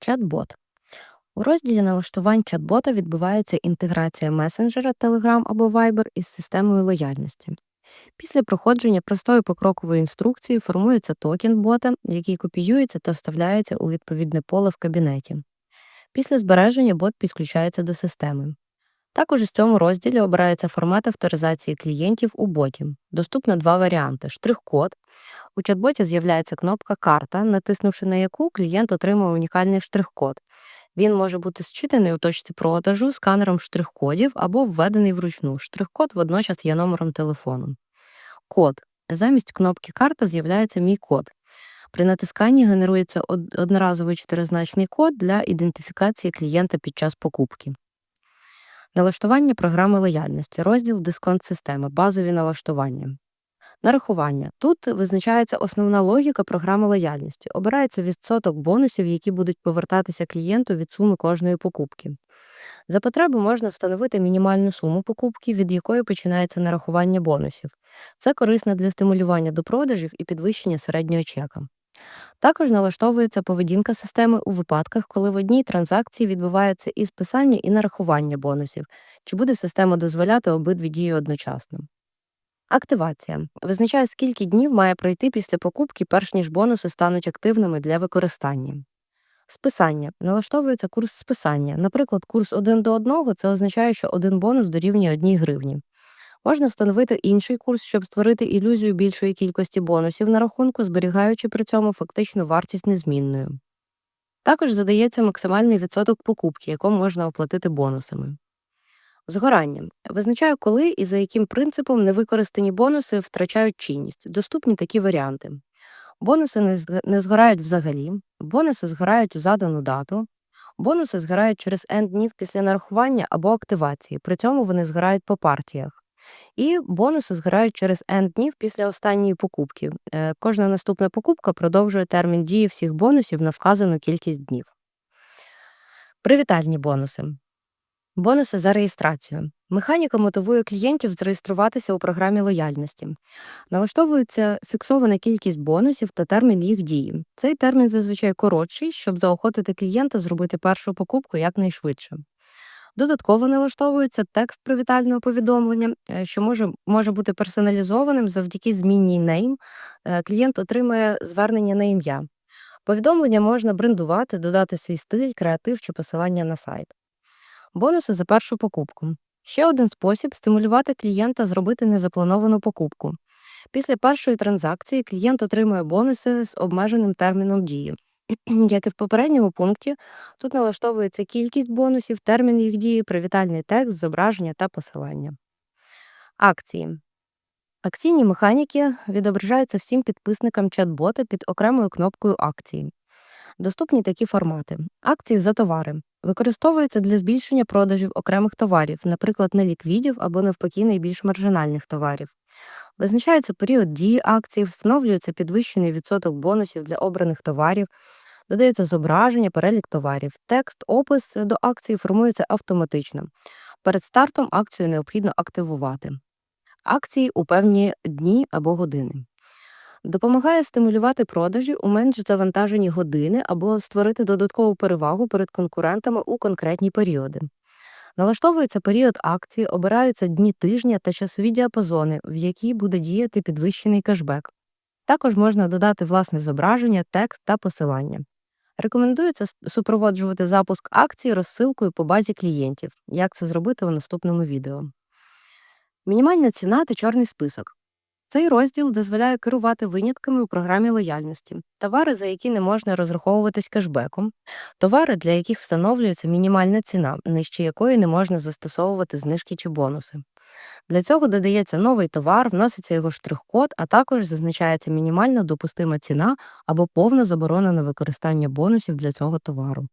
Чат-бот. У розділі налаштувань чат-бота відбувається інтеграція месенджера Telegram або Viber із системою лояльності. Після проходження простої покрокової інструкції формується токен бота, який копіюється та вставляється у відповідне поле в кабінеті. Після збереження бот підключається до системи. Також у цьому розділі обирається формат авторизації клієнтів у боті. Доступно два варіанти: штрих-код. У чат-боті з'являється кнопка Карта, натиснувши на яку клієнт отримує унікальний штрих-код. Він може бути зчитаний у точці продажу сканером штрих-кодів або введений вручну. Штрих-код водночас є номером телефону. Код. Замість кнопки Карта з'являється мій код. При натисканні генерується одноразовий чотиризначний код для ідентифікації клієнта під час покупки. Налаштування програми лояльності. Розділ дисконт системи. Базові налаштування. Нарахування. Тут визначається основна логіка програми лояльності. Обирається відсоток бонусів, які будуть повертатися клієнту від суми кожної покупки. За потреби можна встановити мінімальну суму покупки, від якої починається нарахування бонусів. Це корисно для стимулювання до продажів і підвищення середнього чека. Також налаштовується поведінка системи у випадках, коли в одній транзакції відбувається і списання, і нарахування бонусів, чи буде система дозволяти обидві дії одночасно. Активація визначає, скільки днів має пройти після покупки, перш ніж бонуси стануть активними для використання. Списання налаштовується курс списання. Наприклад, курс 1 до 1 це означає, що один бонус дорівнює 1 гривні. Можна встановити інший курс, щоб створити ілюзію більшої кількості бонусів на рахунку, зберігаючи при цьому фактичну вартість незмінною. Також задається максимальний відсоток покупки, яку можна оплатити бонусами. Згорання визначає, коли і за яким принципом невикористані бонуси втрачають чинність. Доступні такі варіанти. Бонуси не не згорають взагалі, бонуси згорають у задану дату, бонуси згорають через N днів після нарахування або активації, при цьому вони згорають по партіях. І бонуси згорають через N днів після останньої покупки. Е, Кожна наступна покупка продовжує термін дії всіх бонусів на вказану кількість днів. Привітальні бонуси. Бонуси за реєстрацію. Механіка мотивує клієнтів зареєструватися у програмі лояльності. Налаштовується фіксована кількість бонусів та термін їх дії. Цей термін зазвичай коротший, щоб заохотити клієнта зробити першу покупку якнайшвидше. Додатково налаштовується текст привітального повідомлення, е, що може, може бути персоналізованим завдяки name. Е, Клієнт отримує звернення на ім'я. Повідомлення можна брендувати, додати свій стиль, креатив чи посилання на сайт. Бонуси за першу покупку. Ще один спосіб стимулювати клієнта зробити незаплановану покупку. Після першої транзакції клієнт отримує бонуси з обмеженим терміном дії. Як і в попередньому пункті, тут налаштовується кількість бонусів, термін їх дії, привітальний текст, зображення та посилання. Акції. Акційні механіки відображаються всім підписникам чат-бота під окремою кнопкою акції. Доступні такі формати. Акції за товари. Використовуються для збільшення продажів окремих товарів, наприклад, неліквідів або навпаки найбільш маржинальних товарів. Визначається період дії акції, встановлюється підвищений відсоток бонусів для обраних товарів, додається зображення, перелік товарів. Текст, опис до акції формується автоматично. Перед стартом акцію необхідно активувати. Акції у певні дні або години. Допомагає стимулювати продажі у менш завантажені години або створити додаткову перевагу перед конкурентами у конкретні періоди. Налаштовується період акції, обираються дні тижня та часові діапазони, в які буде діяти підвищений кешбек. Також можна додати власне зображення, текст та посилання. Рекомендується супроводжувати запуск акції розсилкою по базі клієнтів. Як це зробити у наступному відео. Мінімальна ціна та чорний список. Цей розділ дозволяє керувати винятками у програмі лояльності, товари, за які не можна розраховуватись кешбеком, товари, для яких встановлюється мінімальна ціна, нижче якої не можна застосовувати знижки чи бонуси. Для цього додається новий товар, вноситься його штрих-код, а також зазначається мінімальна допустима ціна або повна заборона на використання бонусів для цього товару.